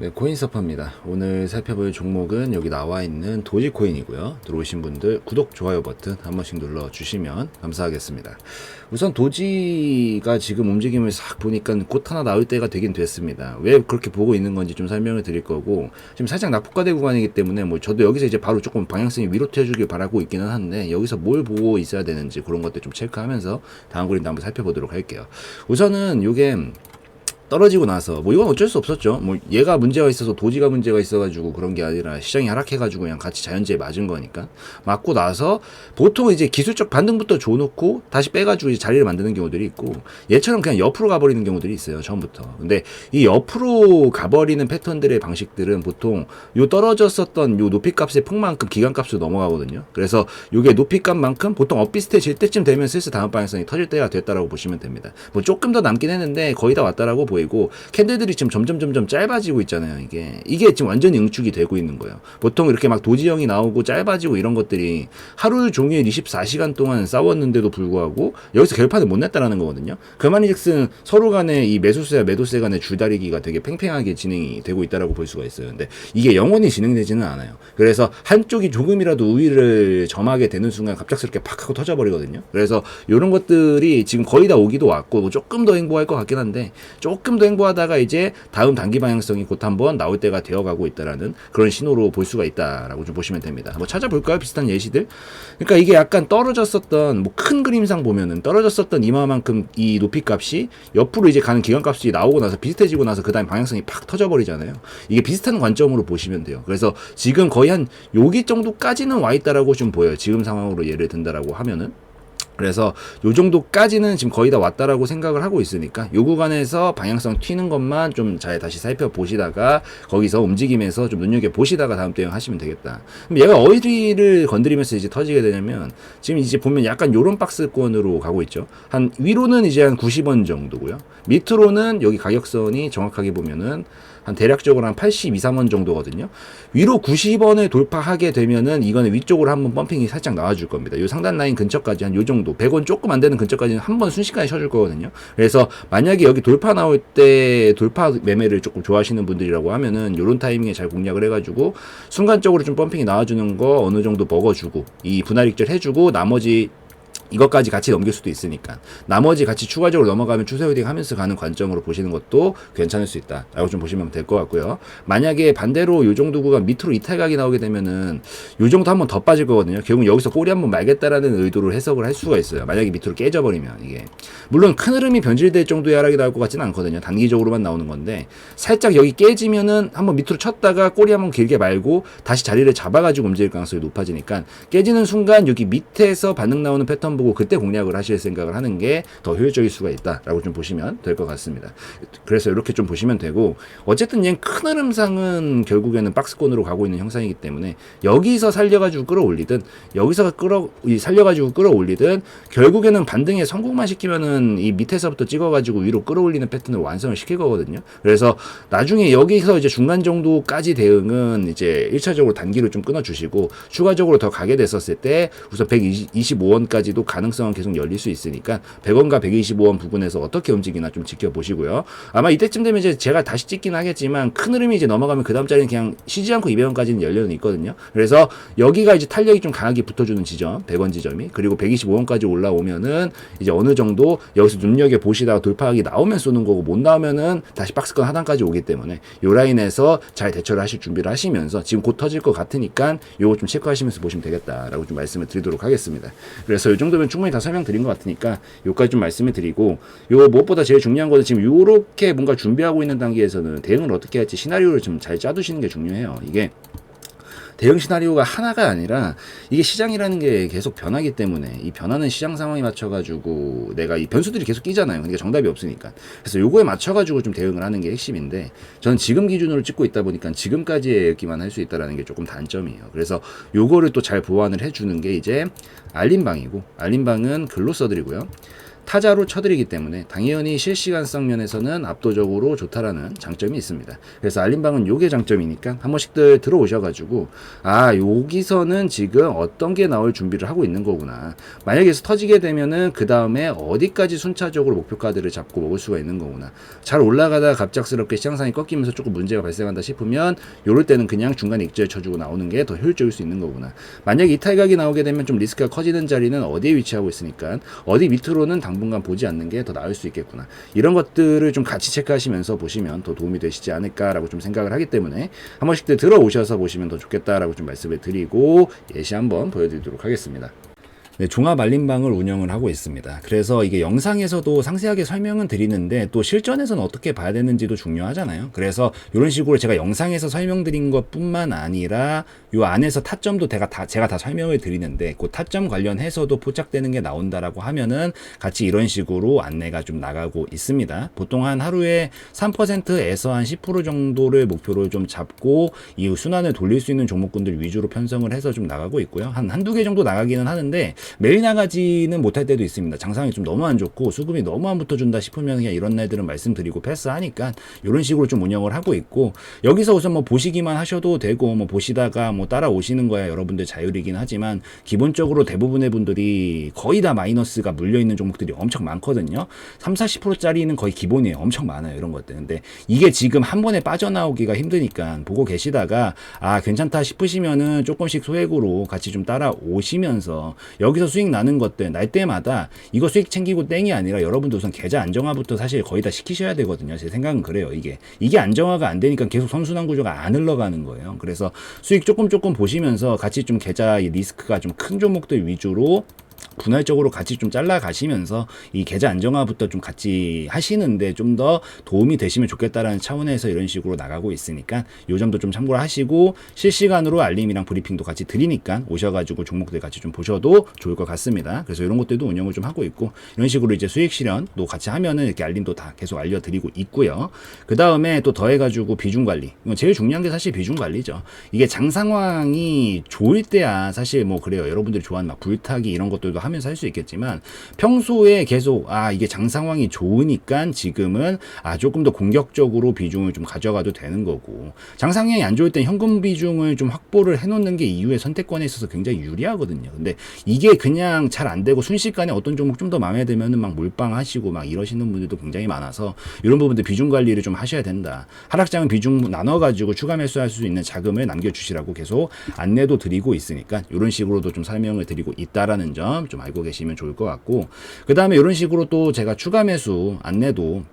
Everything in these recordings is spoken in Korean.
네, 코인서퍼입니다. 오늘 살펴볼 종목은 여기 나와 있는 도지코인이고요. 들어오신 분들 구독, 좋아요 버튼 한 번씩 눌러주시면 감사하겠습니다. 우선 도지가 지금 움직임을 싹 보니까 곧 하나 나올 때가 되긴 됐습니다. 왜 그렇게 보고 있는 건지 좀 설명을 드릴 거고 지금 살짝 낙폭과대 구간이기 때문에 뭐 저도 여기서 이제 바로 조금 방향성이 위로 튀어주길 바라고 있기는 한데 여기서 뭘 보고 있어야 되는지 그런 것들 좀 체크하면서 다음 그림도 한번 살펴보도록 할게요. 우선은 요게 떨어지고 나서 뭐 이건 어쩔 수 없었죠. 뭐 얘가 문제가 있어서 도지가 문제가 있어가지고 그런 게 아니라 시장이 하락해가지고 그냥 같이 자연재해 맞은 거니까 맞고 나서 보통 이제 기술적 반등부터 줘놓고 다시 빼가지고 자리를 만드는 경우들이 있고 얘처럼 그냥 옆으로 가버리는 경우들이 있어요 처음부터. 근데 이 옆으로 가버리는 패턴들의 방식들은 보통 요 떨어졌었던 요 높이값의 폭만큼 기간값으로 넘어가거든요. 그래서 요게 높이값만큼 보통 엇비슷해질 때쯤 되면 슬슬 다음 방향성이 터질 때가 됐다라고 보시면 됩니다. 뭐 조금 더 남긴 했는데 거의 다 왔다라고 보 이고 캔들들이 지금 점점 점점 짧아지고 있잖아요. 이게 이게 지금 완전히 응축이 되고 있는 거예요. 보통 이렇게 막 도지형이 나오고 짧아지고 이런 것들이 하루 종일 24시간 동안 싸웠는데도 불구하고 여기서 결판을 못 냈다라는 거거든요. 그 말인즉슨 서로 간에 이 매수세와 매도세 간의 줄다리기가 되게 팽팽하게 진행이 되고 있다라고 볼 수가 있어요. 근데 이게 영원히 진행되지는 않아요. 그래서 한쪽이 조금이라도 우위를 점하게 되는 순간 갑작스럽게 팍 하고 터져버리거든요. 그래서 이런 것들이 지금 거의 다 오기도 왔고 뭐 조금 더 행보할 것 같긴 한데 조금 더 행보하다가 이제 다음 단기 방향성이 곧 한번 나올 때가 되어가고 있다라는 그런 신호로 볼 수가 있다라고 좀 보시면 됩니다. 뭐 찾아볼까요? 비슷한 예시들. 그러니까 이게 약간 떨어졌었던 뭐 큰 그림상 보면은 떨어졌었던 이마만큼 이 높이 값이 옆으로 이제 가는 기간 값이 나오고 나서 비슷해지고 나서 그 다음 방향성이 팍 터져버리잖아요. 이게 비슷한 관점으로 보시면 돼요. 그래서 지금 거의 한 여기 정도까지는 와 있다라고 좀 보여요. 지금 상황으로 예를 든다라고 하면은. 그래서 요 정도까지는 지금 거의 다 왔다라고 생각을 하고 있으니까 요 구간에서 방향성 튀는 것만 좀 잘 다시 살펴보시다가 거기서 움직임에서 좀 눈여겨 보시다가 다음 대응 하시면 되겠다. 그럼 얘가 어디를 건드리면서 이제 터지게 되냐면 지금 이제 보면 약간 요런 박스권으로 가고 있죠. 한 위로는 이제 한 90원 정도고요. 밑으로는 여기 가격선이 정확하게 보면은 한 대략적으로 한 82, 3원 정도거든요. 위로 90원을 돌파하게 되면은 이거는 위쪽으로 한번 펌핑이 살짝 나와줄 겁니다. 요 상단 라인 근처까지 한 요 정도, 100원 조금 안 되는 근처까지는 한 번 순식간에 쳐줄 거거든요. 그래서 만약에 여기 돌파 나올 때 돌파 매매를 조금 좋아하시는 분들이라고 하면은 요런 타이밍에 잘 공략을 해가지고 순간적으로 좀 펌핑이 나와주는 거 어느 정도 먹어주고 이 분할 익절 해주고 나머지 이것까지 같이 넘길 수도 있으니까 나머지 같이 추가적으로 넘어가면 추세 홀딩 하면서 가는 관점으로 보시는 것도 괜찮을 수 있다 라고 좀 보시면 될 것 같고요. 만약에 반대로 요 정도 구간 밑으로 이탈각이 나오게 되면은 요 정도 한번 더 빠질 거거든요. 결국 여기서 꼬리 한번 말겠다라는 의도를 해석을 할 수가 있어요. 만약에 밑으로 깨져버리면 이게 물론 큰 흐름이 변질될 정도의 하락이 나올 것 같지는 않거든요. 단기적으로만 나오는 건데 살짝 여기 깨지면은 한번 밑으로 쳤다가 꼬리 한번 길게 말고 다시 자리를 잡아가지고 움직일 가능성이 높아지니까 깨지는 순간 여기 밑에서 반응 나오는 패턴 보고 그때 공략을 하실 생각을 하는 게 더 효율적일 수가 있다라고 좀 보시면 될 것 같습니다. 그래서 이렇게 좀 보시면 되고 어쨌든 얘는 큰 흐름상은 결국에는 박스권으로 가고 있는 형상이기 때문에 여기서 살려가지고 끌어올리든 여기서 끌어 이 살려가지고 끌어올리든 결국에는 반등에 성공만 시키면은 이 밑에서부터 찍어가지고 위로 끌어올리는 패턴을 완성을 시킬 거거든요. 그래서 나중에 여기서 이제 중간 정도까지 대응은 이제 1차적으로 단기로 좀 끊어주시고 추가적으로 더 가게 됐었을 때 우선 125원까지도 가능성은 계속 열릴 수 있으니까 100원과 125원 부분에서 어떻게 움직이나 좀 지켜보시고요. 아마 이때쯤 되면 이제 제가 다시 찍긴 하겠지만 큰 흐름이 이제 넘어가면 그 다음 자리는 그냥 쉬지 않고 200원까지는 열려는 있거든요. 그래서 여기가 이제 탄력이 좀 강하게 붙어주는 지점, 100원 지점이 그리고 125원까지 올라오면은 이제 어느 정도 여기서 눈여겨 보시다가 돌파하기 나오면 쏘는 거고 못 나오면은 다시 박스권 하단까지 오기 때문에 요 라인에서 잘 대처를 하실 준비를 하시면서 지금 곧 터질 것 같으니까 요거 좀 체크하시면서 보시면 되겠다라고 좀 말씀을 드리도록 하겠습니다. 그래서 요 정도 면 충분히 다 설명드린 것 같으니까 요까지 좀 말씀을 드리고 요 무엇보다 제일 중요한 거는 지금 요렇게 뭔가 준비하고 있는 단계에서는 대응을 어떻게 할지 시나리오를 좀 잘 짜두시는 게 중요해요. 이게 대응 시나리오가 하나가 아니라 이게 시장이라는 게 계속 변하기 때문에 이 변하는 시장 상황에 맞춰가지고 내가 이 변수들이 계속 끼잖아요. 그러니까 정답이 없으니까. 그래서 요거에 맞춰가지고 좀 대응을 하는 게 핵심인데 저는 지금 기준으로 찍고 있다 보니까 지금까지의 얘기만 할 수 있다라는 게 조금 단점이에요. 그래서 요거를 또 잘 보완을 해주는 게 이제 알림방이고 알림방은 글로 써드리고요. 타자로 쳐드리기 때문에 당연히 실시간성 면에서는 압도적으로 좋다라는 장점이 있습니다. 그래서 알림방은 요게 장점이니까 한 번씩들 들어오셔가지고 아 여기서는 지금 어떤 게 나올 준비를 하고 있는 거구나. 만약에 여기서 터지게 되면은 그 다음에 어디까지 순차적으로 목표 카드를 잡고 먹을 수가 있는 거구나. 잘 올라가다 갑작스럽게 시장상이 꺾이면서 조금 문제가 발생한다 싶으면 요럴 때는 그냥 중간에 익절 쳐주고 나오는 게 더 효율적일 수 있는 거구나. 만약 이탈각이 나오게 되면 좀 리스크가 커지는 자리는 어디에 위치하고 있으니까 어디 밑으로는 당분 간 보지 않는 게 더 나을 수 있겠구나. 이런 것들을 좀 같이 체크하시면서 보시면 더 도움이 되시지 않을까라고 좀 생각을 하기 때문에 한 번씩 들어오셔서 보시면 더 좋겠다라고 좀 말씀을 드리고 예시 한번 보여드리도록 하겠습니다. 네, 종합 알림방을 운영을 하고 있습니다. 그래서 이게 영상에서도 상세하게 설명은 드리는데 또 실전에서는 어떻게 봐야 되는지도 중요하잖아요. 그래서 이런 식으로 제가 영상에서 설명드린 것뿐만 아니라 요 안에서 타점도 제가 다 제가 다 설명을 드리는데 그 타점 관련해서도 포착되는 게 나온다라고 하면은 같이 이런 식으로 안내가 좀 나가고 있습니다. 보통 한 하루에 3%에서 한 10% 정도를 목표로 좀 잡고 이 순환을 돌릴 수 있는 종목군들 위주로 편성을 해서 좀 나가고 있고요. 한 한두 개 정도 나가기는 하는데 매일 나가지는 못할 때도 있습니다. 장상이 좀 너무 안 좋고 수급이 너무 안 붙어준다 싶으면 그냥 이런 날들은 말씀드리고 패스하니까 이런 식으로 좀 운영을 하고 있고 여기서 우선 뭐 보시기만 하셔도 되고 뭐 보시다가 뭐 따라오시는 거야 여러분들 자율이긴 하지만 기본적으로 대부분의 분들이 거의 다 마이너스가 물려 있는 종목들이 엄청 많거든요. 3, 40%짜리는 거의 기본이에요. 엄청 많아요. 이런 것들. 근데 이게 지금 한 번에 빠져나오기가 힘드니까 보고 계시다가 아 괜찮다 싶으시면은 조금씩 소액으로 같이 좀 따라오시면서 여기 서 수익 나는 것들 날 때마다 이거 수익 챙기고 땡이 아니라 여러분도 우선 계좌 안정화부터 사실 거의 다 시키셔야 되거든요. 제 생각은 그래요. 이게 이게 안정화가 안 되니까 계속 선순환 구조가 안 흘러가는 거예요. 그래서 수익 조금 조금 보시면서 같이 좀 계좌 의 리스크가 좀 큰 종목들 위주로 분할적으로 같이 좀 잘라 가시면서 이 계좌 안정화부터 좀 같이 하시는데 좀 더 도움이 되시면 좋겠다라는 차원에서 이런 식으로 나가고 있으니까 요 점도 좀 참고를 하시고 실시간으로 알림이랑 브리핑도 같이 드리니까 오셔가지고 종목들 같이 좀 보셔도 좋을 것 같습니다. 그래서 이런 것들도 운영을 좀 하고 있고 이런 식으로 이제 수익 실현도 같이 하면은 이렇게 알림도 다 계속 알려드리고 있고요. 그 다음에 또 더해가지고 비중 관리. 이건 제일 중요한 게 사실 비중 관리죠. 이게 장 상황이 좋을 때야 사실 뭐 그래요. 여러분들이 좋아하는 막 불타기 이런 것 들도 하면서 할 수 있겠지만 평소에 계속 아 이게 장 상황이 좋으니까 지금은 아 조금 더 공격적으로 비중을 좀 가져가도 되는 거고 장 상황이 안 좋을 땐 현금 비중을 좀 확보를 해놓는 게 이후에 선택권에 있어서 굉장히 유리하거든요. 근데 이게 그냥 잘 안 되고 순식간에 어떤 종목 좀 더 마음에 들면은 막 몰빵하시고 막 이러시는 분들도 굉장히 많아서 이런 부분들 비중 관리를 좀 하셔야 된다. 하락장은 비중 나눠가지고 추가 매수할 수 있는 자금을 남겨주시라고 계속 안내도 드리고 있으니까 이런 식으로도 좀 설명을 드리고 있다라는 점좀 알고 계시면 좋을 것 같고 그 다음에 이런 식으로 또 제가 추가 매수 안내도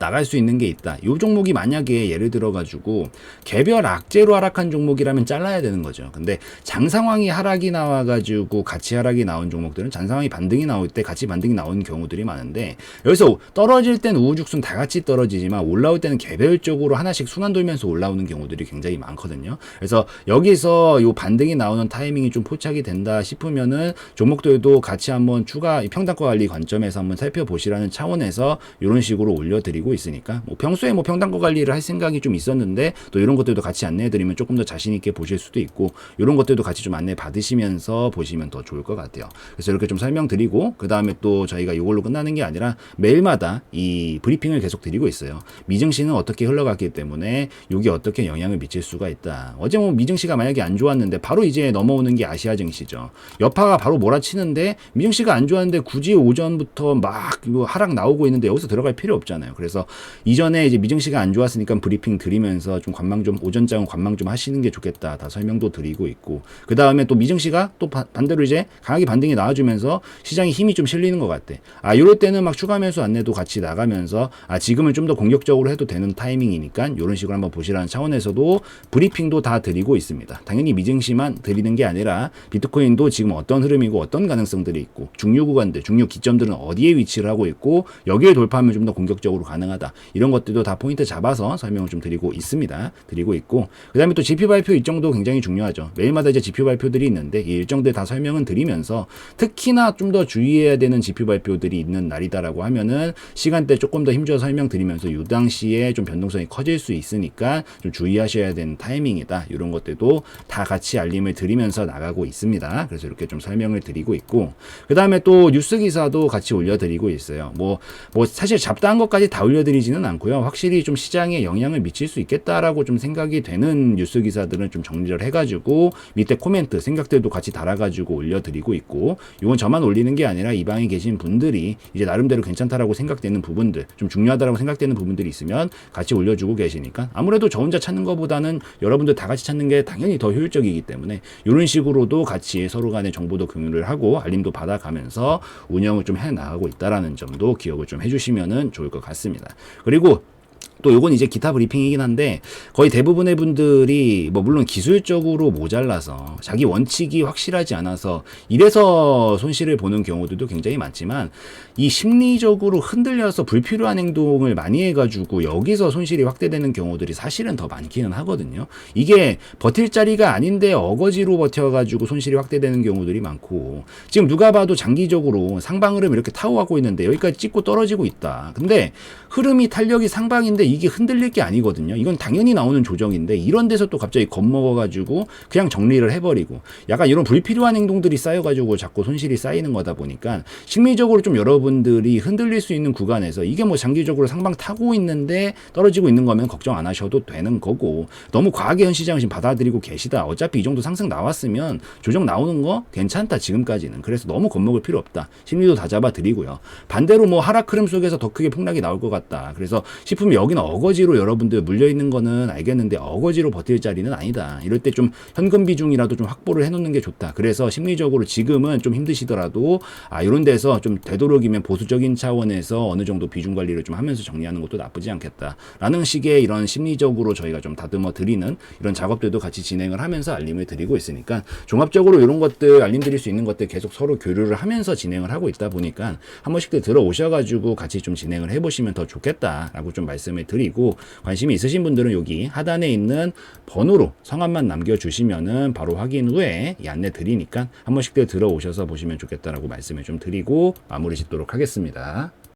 나갈 수 있는 게 있다. 이 종목이 만약에 예를 들어 가지고 개별 악재로 하락한 종목이라면 잘라야 되는 거죠. 근데 장 상황이 하락이 나와 가지고 같이 하락이 나온 종목들은 장 상황이 반등이 나올 때 같이 반등이 나오는 경우들이 많은데 여기서 떨어질 땐 우후죽순 다 같이 떨어지지만 올라올 때는 개별적으로 하나씩 순환 돌면서 올라오는 경우들이 굉장히 많거든요. 그래서 여기서 요 반등이 나오는 타이밍이 좀 포착이 된다 싶으면은 종목들도 같이 한번 추가 평단가 관리 관점에서 한번 살펴보시라는 차원에서 이런 식으로 올려드리고 있으니까 뭐 평소에 뭐 평단가 관리를 할 생각이 좀 있었는데 또 이런 것들도 같이 안내해드리면 조금 더 자신 있게 보실 수도 있고 이런 것들도 같이 좀 안내 받으시면서 보시면 더 좋을 것 같아요. 그래서 이렇게 좀 설명드리고 그 다음에 또 저희가 이걸로 끝나는 게 아니라 매일마다 이 브리핑을 계속 드리고 있어요. 미증시는 어떻게 흘러갔기 때문에 이게 어떻게 영향을 미칠 수가 있다. 어제 뭐 미증시가 만약에 안 좋았는데 바로 이제 넘어오는 게 아시아 증시죠. 여파가 바로 몰아치는데 미증시가 안 좋았는데 굳이 오전부터 막 이거 하락 나오고 있는데 여기서 들어갈 필요 없잖아요. 그래서 이전에 이제 미증시가 안 좋았으니까 브리핑 드리면서 좀 관망 좀 오전장은 관망 좀 하시는 게 좋겠다. 다 설명도 드리고 있고 그 다음에 또 미증시가 또 바- 반대로 이제 강하게 반등이 나와주면서 시장이 힘이 좀 실리는 것 같아. 아 이럴 때는 막 추가 매수 안내도 같이 나가면서 아 지금은 좀 더 공격적으로 해도 되는 타이밍이니까 이런 식으로 한번 보시라는 차원에서도 브리핑도 다 드리고 있습니다. 당연히 미증시만 드리는 게 아니라 비트코인도 지금 어떤 흐름이고 어떤 가능성들이 있고 중류 구간들, 중류 기점들은 어디에 위치를 하고 있고 여기에 돌파하면 좀 더 공격적으로 가능한 가능하다. 이런 것들도 다 포인트 잡아서 설명을 좀 드리고 있습니다. 드리고 있고 그다음에 또 지표 발표 일정도 굉장히 중요하죠. 매일마다 이제 지표 발표들이 있는데 이 일정들 다 설명은 드리면서 특히나 좀 더 주의해야 되는 지표 발표들이 있는 날이다라고 하면은 시간대 조금 더 힘줘서 설명드리면서 요 당시에 좀 변동성이 커질 수 있으니까 좀 주의하셔야 되는 타이밍이다. 이런 것들도 다 같이 알림을 드리면서 나가고 있습니다. 그래서 이렇게 좀 설명을 드리고 있고 그 다음에 또 뉴스 기사도 같이 올려드리고 있어요. 뭐, 뭐 사실 잡다한 것까지 다 올려 드리지는 않고요. 확실히 좀 시장에 영향을 미칠 수 있겠다라고 좀 생각이 되는 뉴스 기사들은 좀 정리를 해가지고 밑에 코멘트 생각들도 같이 달아가지고 올려드리고 있고 이건 저만 올리는 게 아니라 이 방에 계신 분들이 이제 나름대로 괜찮다라고 생각되는 부분들 좀 중요하다라고 생각되는 부분들이 있으면 같이 올려주고 계시니까 아무래도 저 혼자 찾는 것보다는 여러분들 다 같이 찾는 게 당연히 더 효율적이기 때문에 이런 식으로도 같이 서로 간의 정보도 공유를 하고 알림도 받아가면서 운영을 좀 해 나가고 있다라는 점도 기억을 좀 해주시면은 좋을 것 같습니다. 그리고 또 요건 이제 기타 브리핑이긴 한데 거의 대부분의 분들이 뭐 물론 기술적으로 모자라서 자기 원칙이 확실하지 않아서 이래서 손실을 보는 경우들도 굉장히 많지만 이 심리적으로 흔들려서 불필요한 행동을 많이 해가지고 여기서 손실이 확대되는 경우들이 사실은 더 많기는 하거든요. 이게 버틸 자리가 아닌데 어거지로 버텨가지고 손실이 확대되는 경우들이 많고 지금 누가 봐도 장기적으로 상방 흐름 이렇게 타고 가고 있는데 여기까지 찍고 떨어지고 있다. 근데 흐름이 탄력이 상방인데 이게 흔들릴 게 아니거든요. 이건 당연히 나오는 조정인데 이런 데서 또 갑자기 겁먹어가지고 그냥 정리를 해버리고 약간 이런 불필요한 행동들이 쌓여가지고 자꾸 손실이 쌓이는 거다 보니까 심리적으로 좀 여러분들이 흔들릴 수 있는 구간에서 이게 뭐 장기적으로 상방 타고 있는데 떨어지고 있는 거면 걱정 안 하셔도 되는 거고 너무 과하게 현 시장을 지금 받아들이고 계시다. 어차피 이 정도 상승 나왔으면 조정 나오는 거 괜찮다 지금까지는. 그래서 너무 겁먹을 필요 없다. 심리도 다 잡아드리고요. 반대로 뭐 하락 흐름 속에서 더 크게 폭락이 나올 것 같다. 그래서 싶으면 여기는 어거지로 여러분들 물려 있는 거는 알겠는데 어거지로 버틸 자리는 아니다. 이럴 때 좀 현금 비중이라도 좀 확보를 해놓는 게 좋다. 그래서 심리적으로 지금은 좀 힘드시더라도 아 이런 데서 좀 되도록이면 보수적인 차원에서 어느 정도 비중 관리를 좀 하면서 정리하는 것도 나쁘지 않겠다 라는 식의 이런 심리적으로 저희가 좀 다듬어 드리는 이런 작업들도 같이 진행을 하면서 알림을 드리고 있으니까 종합적으로 이런 것들 알림 드릴 수 있는 것들 계속 서로 교류를 하면서 진행을 하고 있다 보니까 한 번씩들 들어오셔가지고 같이 좀 진행을 해보시면 더 좋겠다라고 좀 말씀을 드리고 관심이 있으신 분들은 여기 하단에 있는 번호로 성함만 남겨주시면은 바로 확인 후에 이 안내 드리니까 한 번씩 들 들어오셔서 보시면 좋겠다라고 말씀을 좀 드리고 마무리 짓도록 하겠습니다.